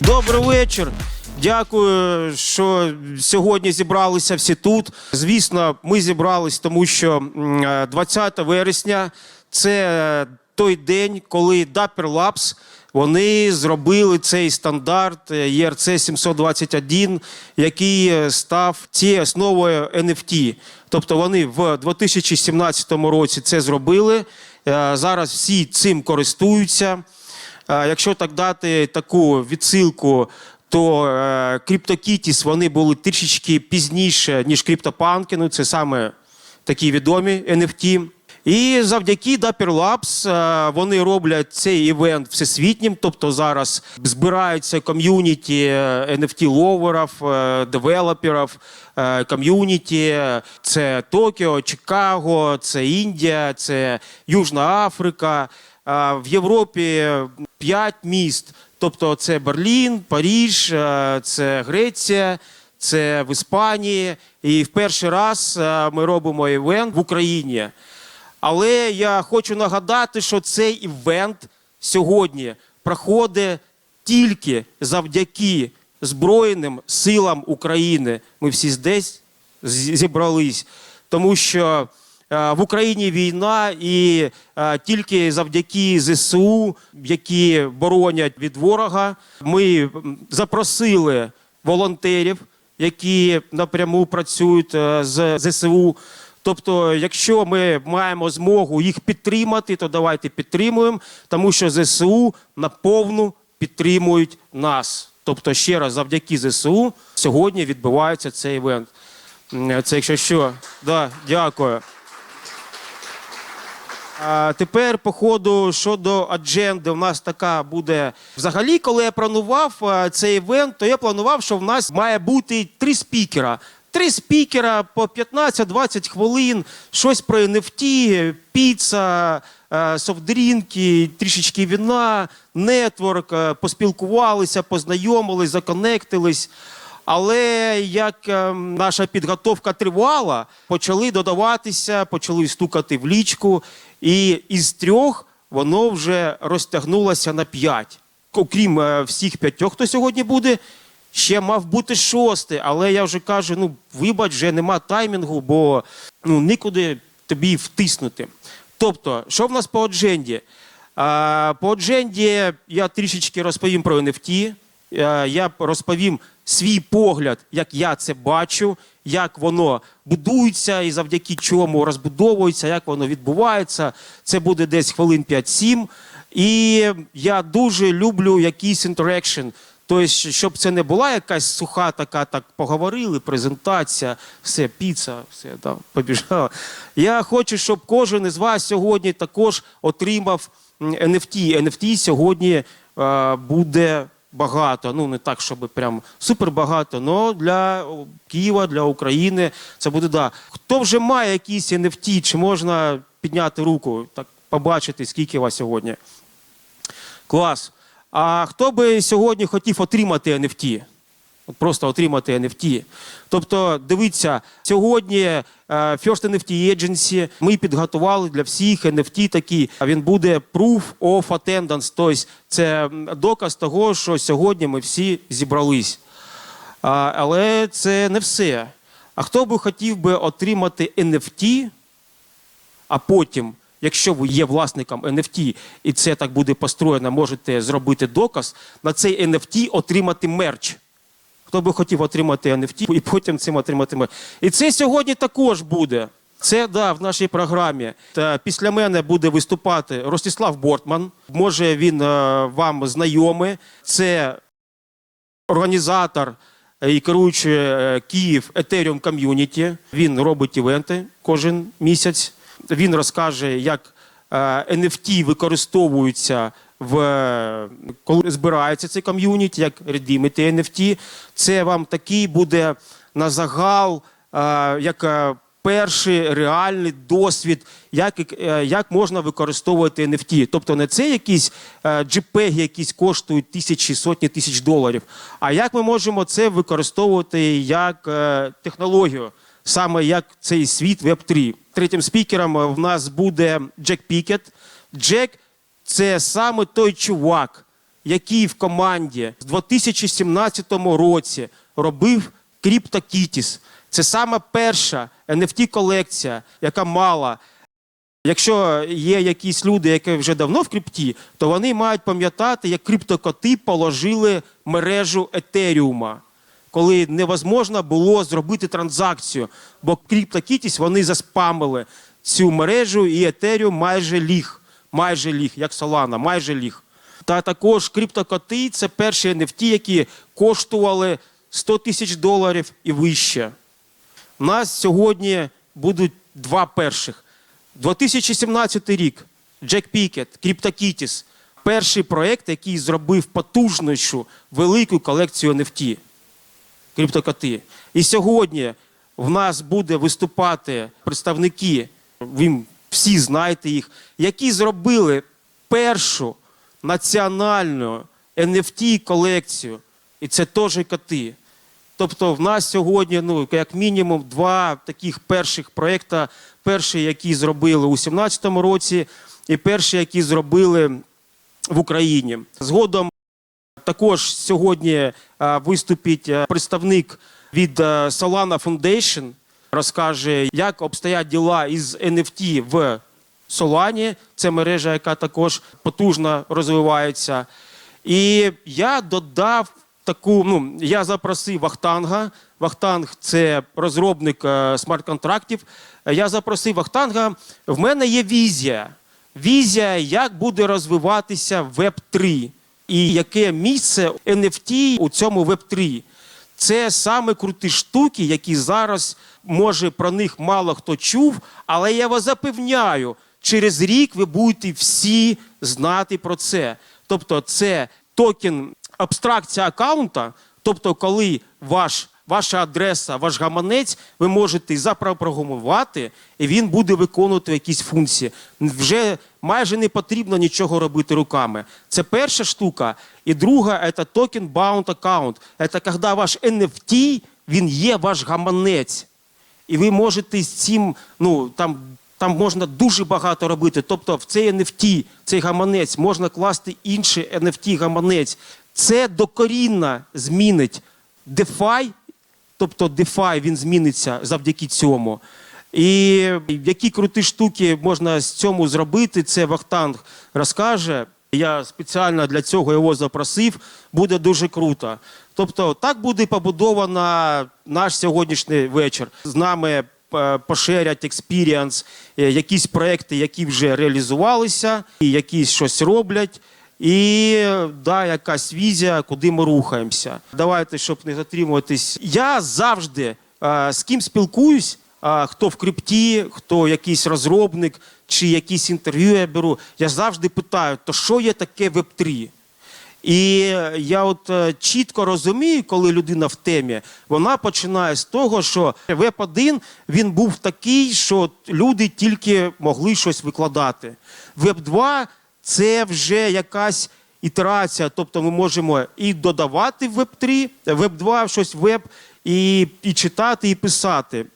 Добрий вечір. Дякую, що сьогодні зібралися всі тут. Звісно, ми зібрались, тому що м, е, 20 вересня це е, той день, коли Labs вони зробили цей стандарт е, ERC 721, який е, став цією основою NFT. Тобто вони в 2017 році це зробили. Е, Зараз всі цим користуються. Якщо так дати таку відсилку, то CryptoKitties вони були трішечки пізніше, ніж CryptoPunk, ну це саме такі відомі NFT. І завдяки Dapper Labs е, вони роблять цей івент всесвітнім, тобто зараз збираються ком'юніті NFT-ловерів, е, девелоперів, е, ком'юніті. Це Токіо, Чикаго, це Індія, це Южна Африка. В Європі п'ять міст. Тобто це Берлін, Паріж, це Греція, це в Іспанії. І в перший раз ми робимо івент в Україні. Але я хочу нагадати, що цей івент сьогодні проходить тільки завдяки Збройним силам України. Ми всі здесь зібрались, тому що е, в Україні війна, і е, тільки завдяки ЗСУ, які боронять від ворога, ми запросили волонтерів, які напряму працюють е, з ЗСУ. Тобто, якщо ми маємо змогу їх підтримати, то давайте підтримуємо, тому що ЗСУ наповну підтримують нас. Тобто, ще раз, завдяки ЗСУ сьогодні відбувається цей івент. Це якщо що, да, дякую. А тепер, по ходу, щодо адженди, у нас така буде. Взагалі, коли я планував цей івент, то я планував, що в нас має бути три спікера. Три спікера по 15-20 хвилин, щось про NFT, піца, е, софтдрінки, трішечки віна, нетворк, е, поспілкувалися, познайомились, законектились. Але як е, наша підготовка тривала, почали додаватися, почали стукати в лічку, і із трьох воно вже розтягнулося на п'ять. Окрім всіх п'ятьох, хто сьогодні буде, ще мав бути шостий. Але я вже кажу: ну вибач, вже нема таймінгу, бо ну нікуди тобі втиснути. Тобто, що в нас по адженді? По адженді я трішечки розповім про NFT. Я розповім свій погляд, як я це бачу, як воно будується і завдяки чому розбудовується, як воно відбувається. Це буде десь хвилин 5-7. І я дуже люблю якийсь інтерекшн. Тобто, щоб це не була якась суха така, так поговорили, презентація, все, піца, все, да, побіжала. Я хочу, щоб кожен із вас сьогодні також отримав NFT. NFT сьогодні е, буде багато. Ну, не так, щоб прям супер багато, але для Києва, для України це буде да. Хто вже має якісь NFT, чи можна підняти руку, так побачити, скільки вас сьогодні? Клас. А хто би сьогодні хотів отримати NFT? От просто отримати NFT. Тобто, дивіться, сьогодні е, First NFT Agency ми підготували для всіх NFT такі. а Він буде proof of attendance, тобто це доказ того, що сьогодні ми всі зібрались. Але це не все. А хто би хотів би отримати NFT, а потім, якщо ви є власником NFT, і це так буде построєно, можете зробити доказ, на цей NFT отримати мерч. Хто би хотів отримати NFT і потім цим отримати мерч. І це сьогодні також буде. Це да, в нашій програмі. Та після мене буде виступати Ростислав Бортман. Може, він е, вам знайомий. Це організатор і керуючий е, Київ Ethereum Community. Він робить івенти кожен місяць. Він розкаже, як е, NFT використовуються в е, коли збирається цей ком'юніті, як редімити NFT. Це вам такий буде на загал, е, як е, перший реальний досвід, як, е, як можна використовувати NFT. Тобто не це якісь е, JPEG, якісь коштують тисячі, сотні тисяч доларів, а як ми можемо це використовувати як е, технологію, саме як цей світ Web3. Третім спікером е, в нас буде Джек Пікет. Джек це саме той чувак, який в команді в 2017 році робив CryptoKitties. Це саме перша NFT-колекція, яка мала. Якщо є якісь люди, які вже давно в крипті, то вони мають пам'ятати, як криптокоти положили мережу Етеріума, коли невозможно було зробити транзакцію, бо CryptoKitties вони заспамили цю мережу, і Етеріум майже ліг, майже ліг, як Solana, майже ліг. Та також криптокоти це перші NFT, які коштували 100 тисяч доларів і вище. У нас сьогодні будуть два перших. 2017 рік Джек Пікет, CryptoKitties. Перший проєкт, який зробив потужнішу велику колекцію NFT. Криптокоти. І сьогодні в нас буде виступати представники, ви всі знаєте їх, які зробили першу національну NFT-колекцію. І це теж коти. Тобто в нас сьогодні, ну, як мінімум, два таких перших проєкта. Перший, який зробили у 2017 році, і перший, який зробили в Україні. Згодом також сьогодні виступить представник від а, Solana Foundation, розкаже, як обстоять діла із NFT в Solana. Це мережа, яка також потужно розвивається. І я додав таку, ну, я запросив Вахтанга. Вахтанг це розробник е, смарт-контрактів. Е, Я запросив Вахтанга. В мене є візія. Візія, як буде розвиватися Web3 і яке місце NFT у цьому веб-3. Це саме круті штуки, які зараз, може, про них мало хто чув, але я вас запевняю, через рік ви будете всі знати про це. Тобто, це токен абстракція аккаунта, тобто, коли ваш, ваша адреса, ваш гаманець, ви можете запрограмувати, і він буде виконувати якісь функції. Вже майже не потрібно нічого робити руками. Це перша штука. І друга це токен bound account. Це коли ваш NFT, він є ваш гаманець. І ви можете з цим, ну там, там можна дуже багато робити. Тобто в цей NFT, цей гаманець, можна класти інший NFT гаманець. Це докорінно змінить DeFi, тобто DeFi він зміниться завдяки цьому. І які круті штуки можна з цьому зробити, це Вахтанг розкаже. Я спеціально для цього його запросив. Буде дуже круто. Тобто, так буде побудовано наш сьогоднішній вечір. З нами е, поширять експіріанс, якісь проекти, які вже реалізувалися, і якісь щось роблять. І да, якась візія, куди ми рухаємося. Давайте, щоб не затримуватись. Я завжди е, з ким спілкуюсь, а, хто в крипті, хто якийсь розробник чи якісь інтерв'ю я беру, я завжди питаю, то що є таке Web3? І я от е, чітко розумію, коли людина в темі, вона починає з того, що Web1 він був такий, що люди тільки могли щось викладати. Web2 це вже якась ітерація, тобто ми можемо і додавати в Web3, Web2 щось веб, і, і читати, і писати.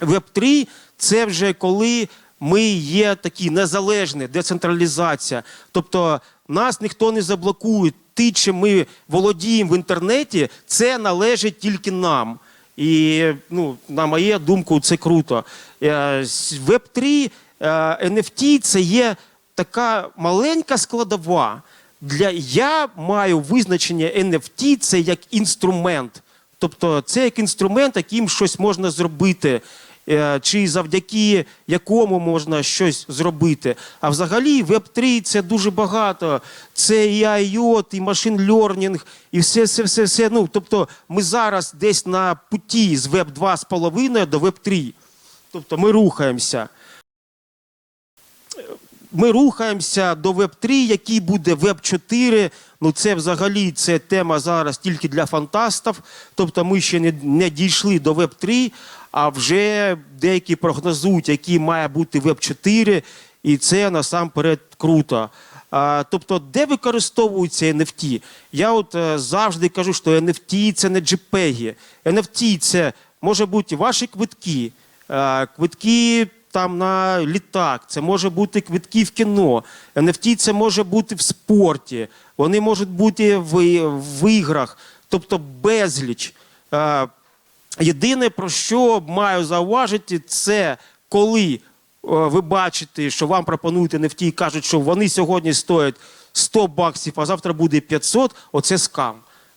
Веб-3 це вже коли ми є такі незалежні, децентралізація. Тобто нас ніхто не заблокує. Ти, чим ми володіємо в інтернеті, це належить тільки нам. І ну, на мою думку, це круто. Веб-3 NFT це є така маленька складова. Для я маю визначення NFT це як інструмент. Тобто це як інструмент, яким щось можна зробити, е, чи завдяки якому можна щось зробити. А взагалі Web3 це дуже багато. Це і IOT, і машин learning, і все, все, все, все. Ну, тобто ми зараз десь на путі з Web 2,5 до Web 3. Тобто ми рухаємося. Ми рухаємося до Web 3, який буде Web 4. Ну це взагалі це тема зараз тільки для фантастів. Тобто ми ще не, не дійшли до Web 3. а вже деякі прогнозують, який має бути веб 4, і це насамперед круто. А, тобто, де використовуються NFT? Я от е, завжди кажу, що NFT це не JPEG. NFT це може бути ваші квитки, е, квитки там на літак, це може бути квитки в кіно. NFT це може бути в спорті, вони можуть бути в, в іграх, тобто безліч. Е, Єдине, про що маю зауважити, це коли е, ви бачите, що вам пропонують NFT і кажуть, що вони сьогодні стоять 100 баксів, а завтра буде 500, оце скам.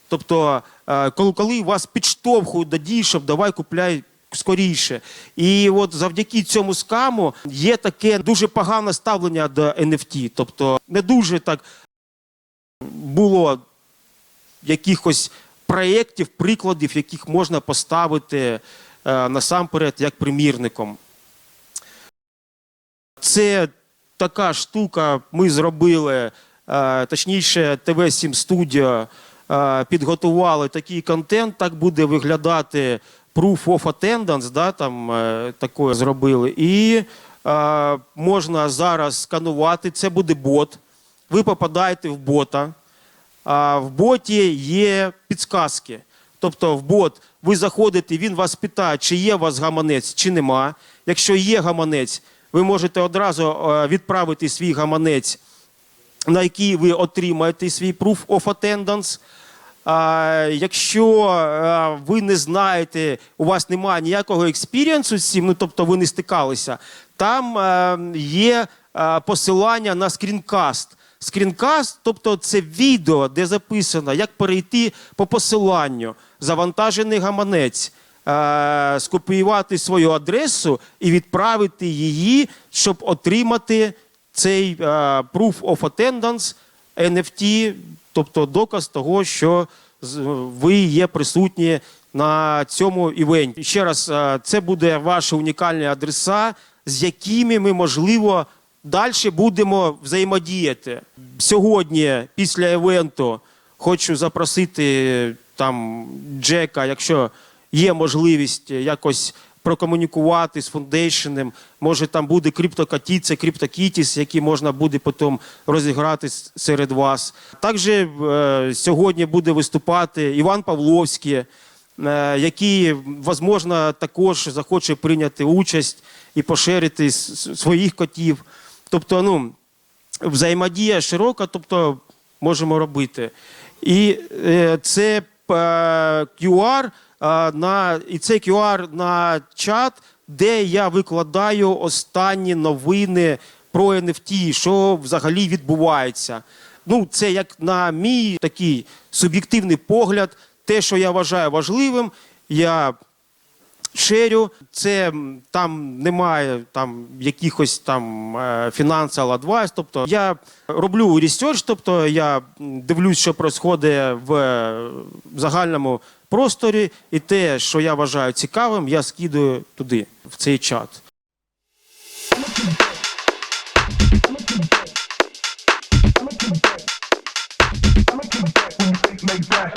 Тобто, е, коли, вас підштовхують до дій, щоб давай купляй скоріше. І от завдяки цьому скаму є таке дуже погане ставлення до NFT. Тобто не дуже так було якихось проєктів, прикладів, яких можна поставити е, насамперед як примірником. Це така штука, ми зробили, е, точніше, ТВ7 Studio е, підготували такий контент, так буде виглядати Proof of Attendance, да, там е, такое зробили. І е, можна зараз сканувати, це буде бот. Ви попадаєте в бота. А в боті є підсказки. Тобто в бот ви заходите, він вас питає, чи є у вас гаманець, чи нема. Якщо є гаманець, ви можете одразу е, відправити свій гаманець, на який ви отримаєте свій proof of attendance. Якщо е, ви не знаєте, у вас немає ніякого експірієнсу з цим, ну тобто ви не стикалися, там е, є е, посилання на скрінкаст. Скрінкаст, тобто це відео, де записано, як перейти по посиланню, завантажений гаманець, скопіювати свою адресу і відправити її, щоб отримати цей proof of attendance NFT, тобто доказ того, що ви є присутні на цьому івенті. Ще раз, е, це буде ваші унікальні адреса, з якими ми, можливо, далі будемо взаємодіяти. Сьогодні, після івенту, хочу запросити там Джека, якщо є можливість якось прокомунікувати з фундейшеном. Може, там буде криптокатіця, криптокітіс, які можна буде потім розіграти серед вас. Також е, сьогодні буде виступати Іван Павловський, е, який, можливо, також захоче прийняти участь і поширити своїх котів. Тобто, ну, взаємодія широка, тобто можемо робити. І е, це QR е, на і це QR на чат, де я викладаю останні новини про NFT, що взагалі відбувається. Ну, це як на мій такий суб'єктивний погляд, те, що я вважаю важливим, я черю. Це там немає там якихось там е, financial advice, Тобто я роблю research, тобто я дивлюсь, що відбувається в е, загальному просторі, і те, що я вважаю цікавим, я скидую туди, в цей чат. like that.